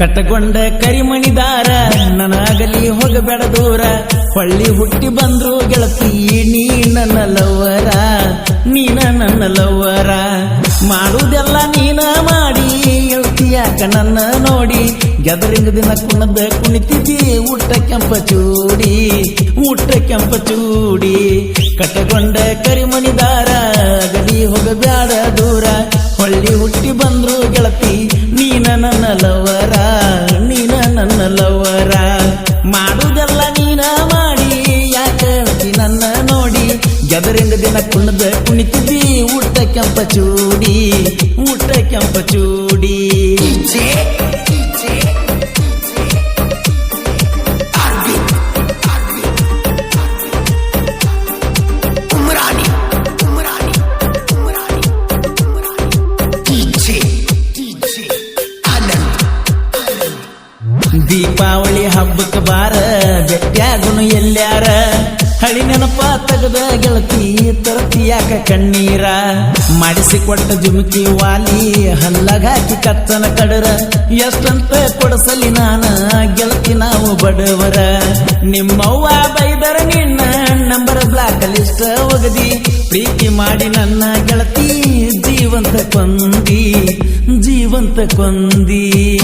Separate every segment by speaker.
Speaker 1: ಕಟ್ಟಗೊಂಡ ಕರಿಮಣಿದಾರ ನನಗಲಿ ಹೋಗಬೇಡ ದೂರ. ಹೊಳ್ಳಿ ಹುಟ್ಟಿ ಬಂದ್ರು ಗೆಳತಿ, ನೀ ನನ್ನ ಲವ್ವರ, ನೀನ ನನ್ನ ಲವ್ವರ. ಮಾಡುವುದೆಲ್ಲ ನೀನ ಮಾಡಿ ಯಾಕ ನನ್ನ ನೋಡಿ. ಗೆದರಿಂಗ್ ದಿನ ಕುಣದ ಕುಣಿತಿದ್ದಿ, ಊಟ ಕೆಂಪ ಚೂಡಿ, ಊಟ ಕೆಂಪ ಚೂಡಿ. ಕಟ್ಟಗೊಂಡ ಕರಿಮಣಿದಾರ ಅದರಿಂದ ದಿನ ಕುಣದ ಕುಣಿತಿದ್ದಿ ಊಟ ಕೆಂಪ ಚೂಡಿ ಊಟ ಕೆಂಪ ಚೂಡಿ ದೀಪಾವಳಿ ಹಬ್ಬಕ್ಕೆ ಬಾರ ಬೆಟ್ಟ್ಯಾಗುನು ಎಲ್ಲಾರ ಹಳಿ ನೆನಪ ತೆಗೆದ ಗೆಳತಿ, ತರತಿ ಯಾಕ ಕಣ್ಣೀರ? ಮಾಡಿಸಿಕೊಟ್ಟ ಜುಮುಕಿ ವಾಲಿ ಹಲ್ಲಗಾಕಿ ಕತ್ತನ ಕಡರ. ಎಷ್ಟಂತ ಕೊಡಸಲಿ ನಾನ, ಗೆಳತಿ ನಾವು ಬಡವರ. ನಿಮ್ಮವ್ವ ಬೈದರ ನಿನ್ನ ನಂಬರ್ ಬ್ಲಾಕ್ ಲಿಸ್ಟ್ ಒಗದಿ. ಪ್ರೀತಿ ಮಾಡಿ ನನ್ನ ಗೆಳತಿ, ಜೀವಂತ ಕೊಂದಿ ಜೀವಂತ ಕೊಂದಿ.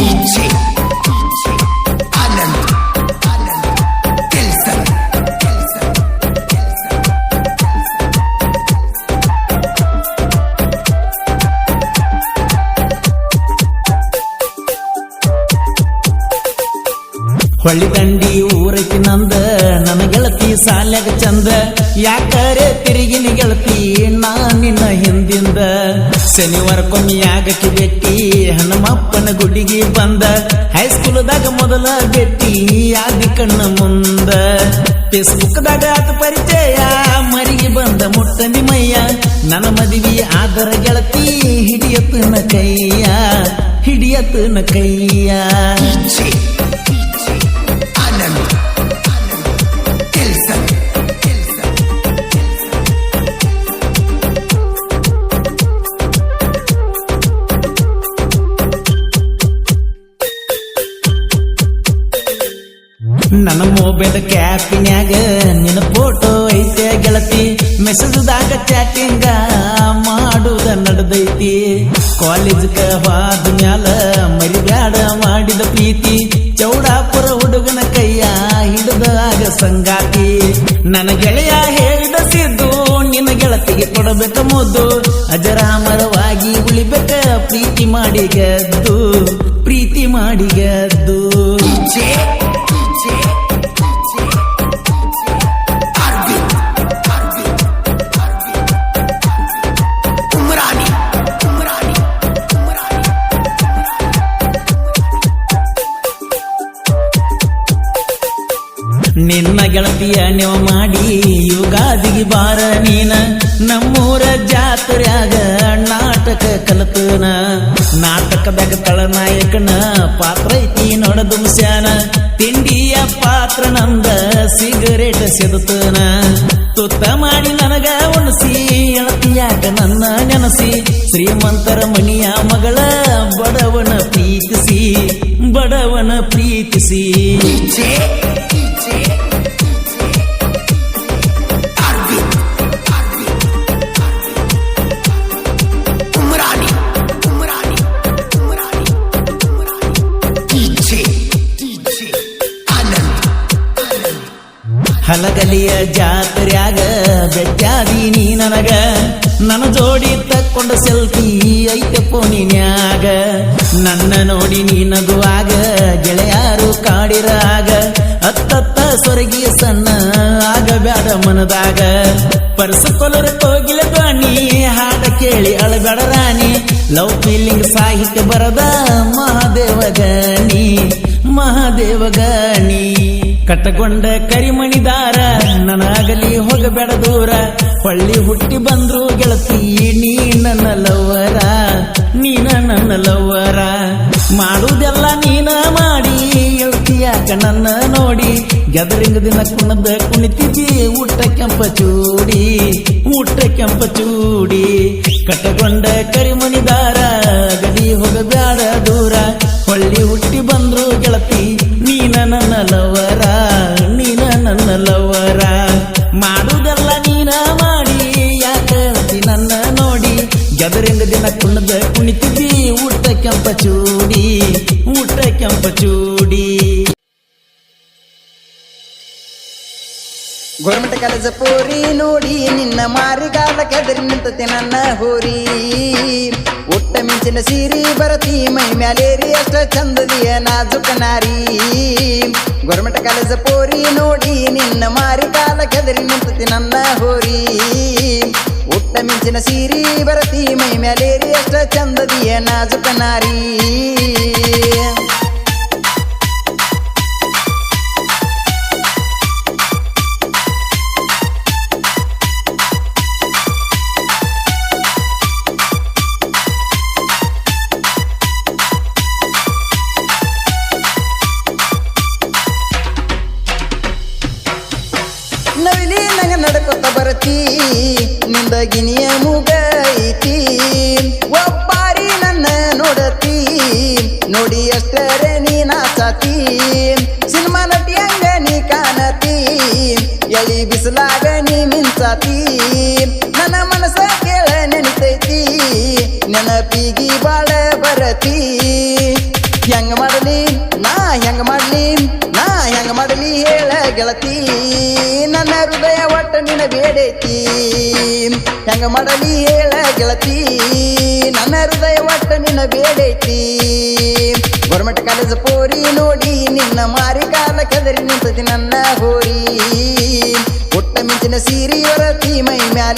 Speaker 1: ಹೊಳ್ಳಿ ದಂಡಿ ಊರೈತಿ ನಂದ ನನ್ನ ಗೆಳತಿ ಸಾಲ್ಯಾಗ ಚಂದ. ಯಾಕರೆ ತಿರುಗಿನ ಗೆಳತಿ, ನಾ ನಿನ್ನ ಹಿಂದಿಂದ. ಶನಿವಾರಕ್ಕೊಮ್ಮೆ ಆಗಕ್ಕೆ ಬೆಟ್ಟಿ ಹನುಮಪ್ಪನ ಗುಡಿಗೆ ಬಂದ. ಹೈಸ್ಕೂಲ್ದಾಗ ಮೊದಲ ಬೆಟ್ಟಿ ಆದಿ ಕಣ್ಣ ಮುಂದ. ಫೇಸ್ಬುಕ್ದಾಗ ಆತ ಪರಿಚಯ, ಮರಿಗೆ ಬಂದ ಮುಟ್ಟ ನಿಮ್ಮಯ್ಯ ನನ್ನ ಮದುವೆ ಆದರ ಗೆಳತಿ ಹಿಡಿಯತನ ಕೈಯ ಹಿಡಿಯತನ ಕೈಯ. ನನ್ನ ಮೊಬೈಲ್ ಕ್ಯಾಪಿನ್ಯಾಗ ನಿನ್ನ ಫೋಟೋ ಐತೆ ಗೆಳತಿ. ಮೆಸೇಜ್ದಾಗ ಚಾಟಿಂಗ ಮಾಡುದ ನಡೆದೈತಿ. ಕಾಲೇಜ್ಗ ಹೋದ ಮ್ಯಾಲ ಮರಿಗಾಡ ಮಾಡಿದ ಪ್ರೀತಿ. ಚೌಡಾಪುರ ಹುಡುಗನ ಕೈಯ ಹಿಡಿದಾಗ ಸಂಗಾತಿ. ನನ್ನ ಗೆಳೆಯ ಹೇಳಿದ ಸಿದ್ದು ನಿನ್ನ ಗೆಳತಿಗೆ ಕೊಡಬೇಕ ಮುದ್ದು. ಅಜರಾಮರವಾಗಿ ಉಳಿಬೇಕ ಪ್ರೀತಿ ಮಾಡಿ ಗೆದ್ದು ಪ್ರೀತಿ ಮಾಡಿ ನಿನ್ನ ನೀವು ಮಾಡಿ ಯುಗಾದಿಗೆ ಬಾರ ನೀನ. ನಮ್ಮೂರ ಜಾತ್ರೆಯಾಗ ನಾಟಕ ಕಲತನ. ನಾಟಕದಾಗ ತಳನಾಯಕನ ಪಾತ್ರ ಐತಿ ನೋಡದು ಮುಸ್ಯಾನ ತಿಂಡಿಯ ಪಾತ್ರ ನಂದ ಸಿಗರೇಟ್ ಸೆದುತನ. ತುತ್ತ ಮಾಡಿ ನನಗ ಉಣಸಿ ಎಳತಿಯಾಕ ನನ್ನ ನೆನಸಿ. ಶ್ರೀಮಂತರ ಮಣಿಯ ಮಗಳ ಬಡವನ ಪ್ರೀತಿಸಿ ಬಡವನ ಪ್ರೀತಿಸಿ. ಹಲಗಲಿಯ ಜಾತ್ರ್ಯಾಗ ಬೆಟ್ಟಾದಿ ನೀ ನನಗ. ನನ್ನ ಜೋಡಿ ತಕ್ಕೊಂಡ ಸೆಲ್ಫಿ ಐತೆ ಪೋನಿನ್ಯಾಗ ನನ್ನ ನೋಡಿ ನೀ ನಗುವಾಗ ಗೆಳೆಯಾರು ಕಾಡಿರಾಗ ಅತ್ತತ್ತ ಸೊರಗಿ ಸಣ್ಣ ಆಗಬ್ಯಾಡ ಮನದಾಗ. ಪರ್ಸ ಕೊಲರ ಕೋಗಿಲ ಬಾಣಿ, ಹಾಡ ಕೇಳಿ ಅಳಬೇಡ ರಾಣಿ. ಲವ್ ಫೀಲಿಂಗ್ ಸಾಹಿತ್ಯ ಬರದ ಮಹಾದೇವ ಗಣಿ ಮಹಾದೇವ ಗಣಿ. ಕಟ್ಟಗೊಂಡ ಕರಿಮಣಿದಾರ, ನನಗಲಿ ಹೋಗಬೇಡ ದೂರ. ಹೊಳ್ಳಿ ಹುಟ್ಟಿ ಬಂದ್ರು ಗೆಳತಿ, ನೀ ನನ್ನ ಲವ್ವರ ನೀನ ನನ್ನ ಲವ್ವರ ಮಾಡುವುದೆಲ್ಲ ನೀನ ಮಾಡಿ ಯಾಕ ನನ್ನ ನೋಡಿ. ಗೆದರಿಂಗ ದಿನ ಕುಣದ ಕುಣಿತಿದ್ದಿ, ಊಟ ಕೆಂಪ ಚೂಡಿ, ಊಟ ಕೆಂಪ ಚೂಡಿ. ಕಟ್ಟಕೊಂಡ ಕರಿಮಣಿದಾರ ಗಡಿ ಹೋಗಬೇಡ ದೂರ. ಹೊಳ್ಳಿ ಊಟ ಕೆಂಪ ಚೂಡಿ ಊಟ ಕೆಂಪ ಚೂಡಿ
Speaker 2: ಗೋರ್ಮೆಂಟ್ ಕಾಲೇಜ್ ಪೋರಿ ನೋಡಿ ನಿನ್ನ ಮಾರಿಗಾಲ ಕೆದರಿ ನಿಂತತಿ ನನ್ನ ಹೋರಿ ಉಟ್ಟ ಮಿಂಚಿನ ಸೀರಿ ಬರತಿ ಮೈ ಮ್ಯಾಲೇರಿ ಅಷ್ಟ ಚಂದದಿಯ ನಾಜುಕ ನಾರಿ ಗೋರ್ಮೆಂಟ್ ಕಾಲೇಜ್ ಪೋರಿ ನೋಡಿ ನಿನ್ನ ಮಾರಿಗಾಲ ಕೆದರಿ ನಿಂತತಿ ನನ್ನ ಹೋರಿ ಮಿಂಚಿನ ಸೀರಿ ಬರತಿ ಮೈ ಮ್ಯಾಲೇರಿ ಎಷ್ಟ ಚಂದದಿಯ ನಾಜುಕ ನಾರಿ ಬರತಿ ಮುಗೈತಿ ಒಬ್ಬಾರಿ ನನ್ನ ನೋಡತಿ. ನೋಡಿ ಅಷ್ಟರೆ ನೀ ನಾಚಾತಿ ಸಿನಿಮಾ ನಟಿ ಹಂಗ ನೀ ಕಾಣತಿ. ಎಳಿ ಬಿಸಿಲಾಗ ನೀ ಮಿಂಚಾತಿ. ನನ್ನ ಮನಸ್ಸ ಕೇಳ ನೆನಿತೈತಿ. ನೆನಪಿಗಿ ಬಾಳ ಬರತಿ. ಹೆಂಗ ಮಾಡಲಿ? ನಾ ಹೆಂಗ ಮಾಡಲಿ? ನಾ ಹೆಂಗ ಮಾಡಲಿ ಹೇಳ ಗೆಳತಿ. ನನ್ನ ಹೃದಯ ನಿನ ಬೇಡೈತಿ ಹೆಂಗ ಮಾಡಲಿ ಹೇಳ ಗೆಳತಿ ನನ್ನ ಹೃದಯ ಒಟ್ಟ ನಿನ್ನ ಬೇಡೈತಿ ಗೌರ್ಮೆಂಟ್ ಕಾಲೇಜ್ ಪೋರಿ ನೋಡಿ ನಿನ್ನ ಮಾರಿ ಕಾಲ ಕೆದರಿ ನಿಂತತಿ ನನ್ನ ಹೋರಿ. ಒಟ್ಟ ಮಿಂಚಿನ ಸೀರಿ ಹೊರತಿ ಮೈ ಮ್ಯಾಲೇರಿ